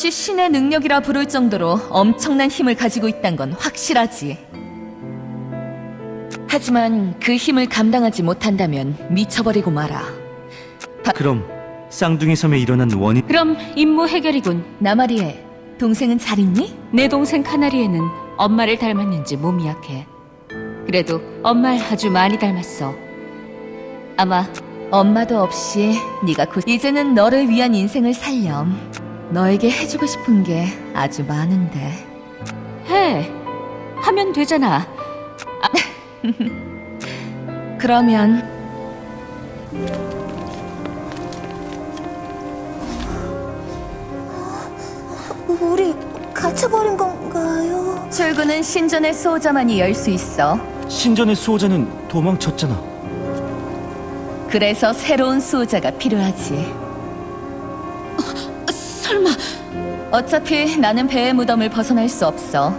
혹시 신의 능력이라 부를 정도로 엄청난 힘을 가지고 있단 건 확실하지. 하지만 그 힘을 감당하지 못한다면 미쳐버리고 말아. 그럼 쌍둥이 섬에 일어난 원인 그럼 임무 해결이군. 나마리에 동생은 잘 있니? 내 동생 카나리에는 엄마를 닮았는지 몸이 약해. 그래도 엄마를 아주 많이 닮았어. 아마 엄마도 없이 네가 고... 이제는 너를 위한 인생을 살렴. 너에게 해주고 싶은 게 아주 많은데. 해 하면 되잖아. 그러면 우리 갇혀버린 건가요? 출구는 신전의 수호자만이 열 수 있어. 신전의 수호자는 도망쳤잖아. 그래서 새로운 수호자가 필요하지. 어차피 나는 배의 무덤을 벗어날 수 없어.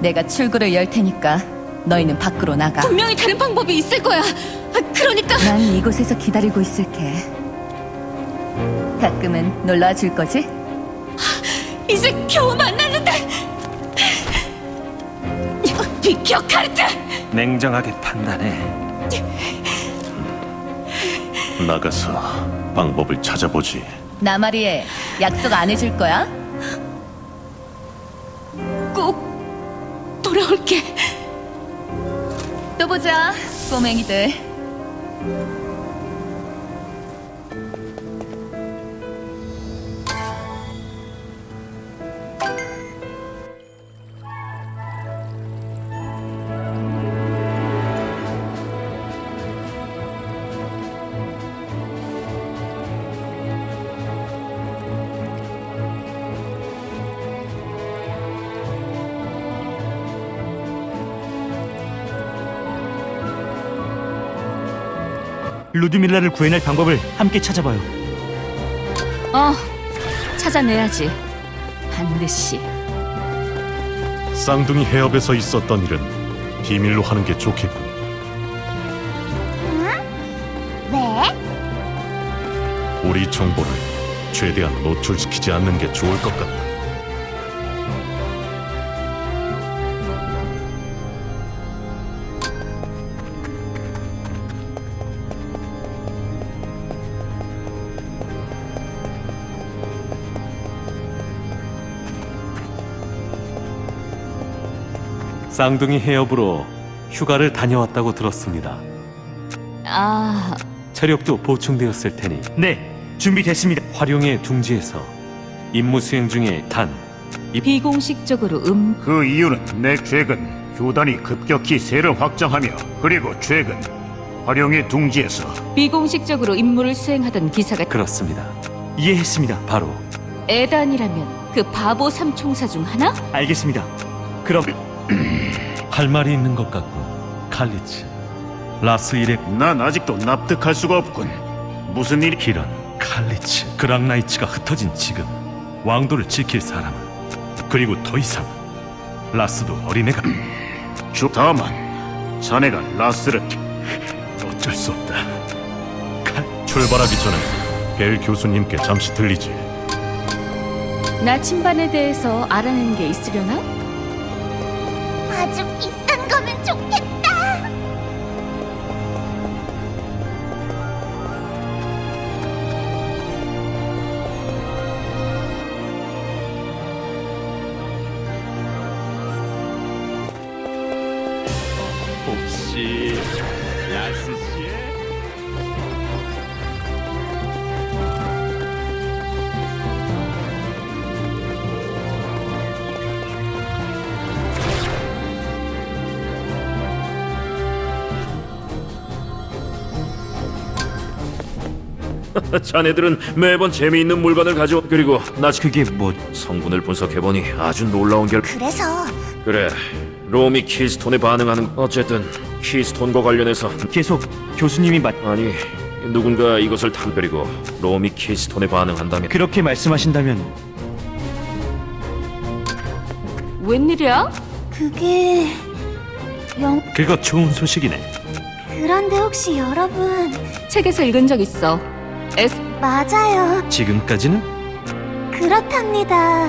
내가 출구를 열 테니까 너희는 밖으로 나가. 분명히 다른 방법이 있을 거야. 아, 그러니까 난 이곳에서 기다리고 있을게. 가끔은 놀러와 줄 거지? 이제 겨우 만났는데. 비켜 카르트. 냉정하게 판단해. 나가서 방법을 찾아보지. 나마리에 약속 안 해줄 거야? 꼭 돌아올게. 또 보자, 꼬맹이들. 루드밀라를 구해낼 방법을 함께 찾아봐요. 어 찾아내야지. 반드시. 쌍둥이 해협에서 있었던 일은 비밀로 하는 게 좋겠군. 네? 우리 정보를 최대한 노출시키지 않는 게 좋을 것 같다. 쌍둥이 해협으로 휴가를 다녀왔다고 들었습니다. 아 체력도 보충되었을 테니 네, 준비됐습니다. 활용의 둥지에서 임무 수행 중에 단 비공식적으로 음 그 이유는 내 최근 교단이 급격히 세를 확장하며 그리고 최근 활용의 둥지에서 비공식적으로 임무를 수행하던 기사가 그렇습니다. 이해했습니다. 바로 에단이라면 그 바보 삼총사 중 하나? 알겠습니다. 그럼 할 말이 있는 것 같군. 칼리츠, 라스 일의 난 아직도 납득할 수가 없군. 무슨 일이 기란, 칼리츠, 그랑나이츠가 흩어진 지금 왕도를 지킬 사람은 그리고 더 이상 라스도 어린애가 주 다만 자네가 라스를 어쩔 수 없다. 칼 출발하기 전에 벨 교수님께 잠시 들리지. 나 침반에 대해서 알아낸 게 있으려나? 아주 비싼 거면 좋겠다. 혹시 라스 자네들은 매번 재미있는 물건을 가져 그리고 나 그게 뭐 성분을 분석해보니 아주 놀라운 결 그래서 그래 로미 키스톤에 반응하는 어쨌든 키스톤과 관련해서 계속 교수님이 맞 아니 누군가 이것을 탐 그리고 로미 키스톤에 반응한다면 그렇게 말씀하신다면 웬일이야? 그게 영 그거 좋은 소식이네. 그런데 혹시 여러분 책에서 읽은 적 있어. 에스 맞아요. 지금까지는 그 그렇답니다.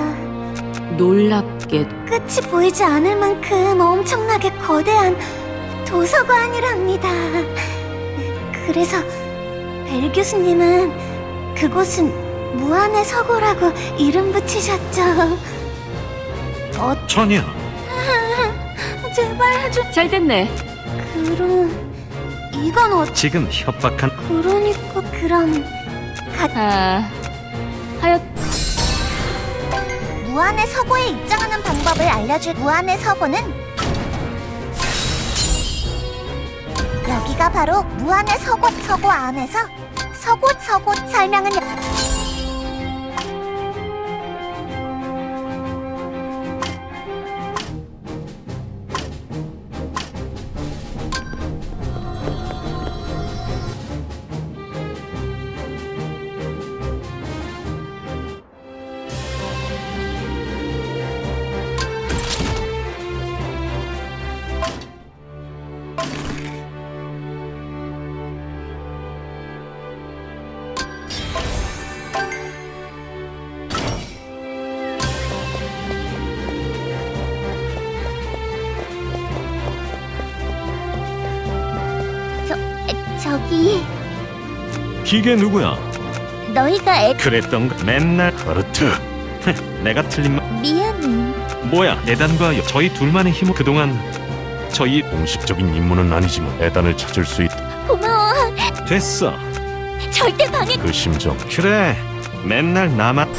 놀랍게 끝이 보이지 않을 만큼 엄청나게 거대한 도서관이랍니다. 그래서 벨 교수님은 그곳은 무한의 서고라고 이름 붙이셨죠. 어, 전혀. 제발 좀. 잘 됐네. 그럼 이건 어? 지금 협박한 그러니까 그럼 아, 하여 무한의 서고에 입장하는 방법을 알려줄 무한의 서고는 여기가 바로 무한의 서고 서고 안에서 서고 서고 설명은 저기. 기계 누구야? 너희가 애 그랬던 거 맨날 카르트. 내가 틀린 말 미안해. 뭐야 에단과 여- 저희 둘만의 힘으로 그동안 저희 공식적인 임무는 아니지만 에단을 찾을 수 있다. 고마워. 됐어. 절대 방해 그 심정. 그래. 맨날 나만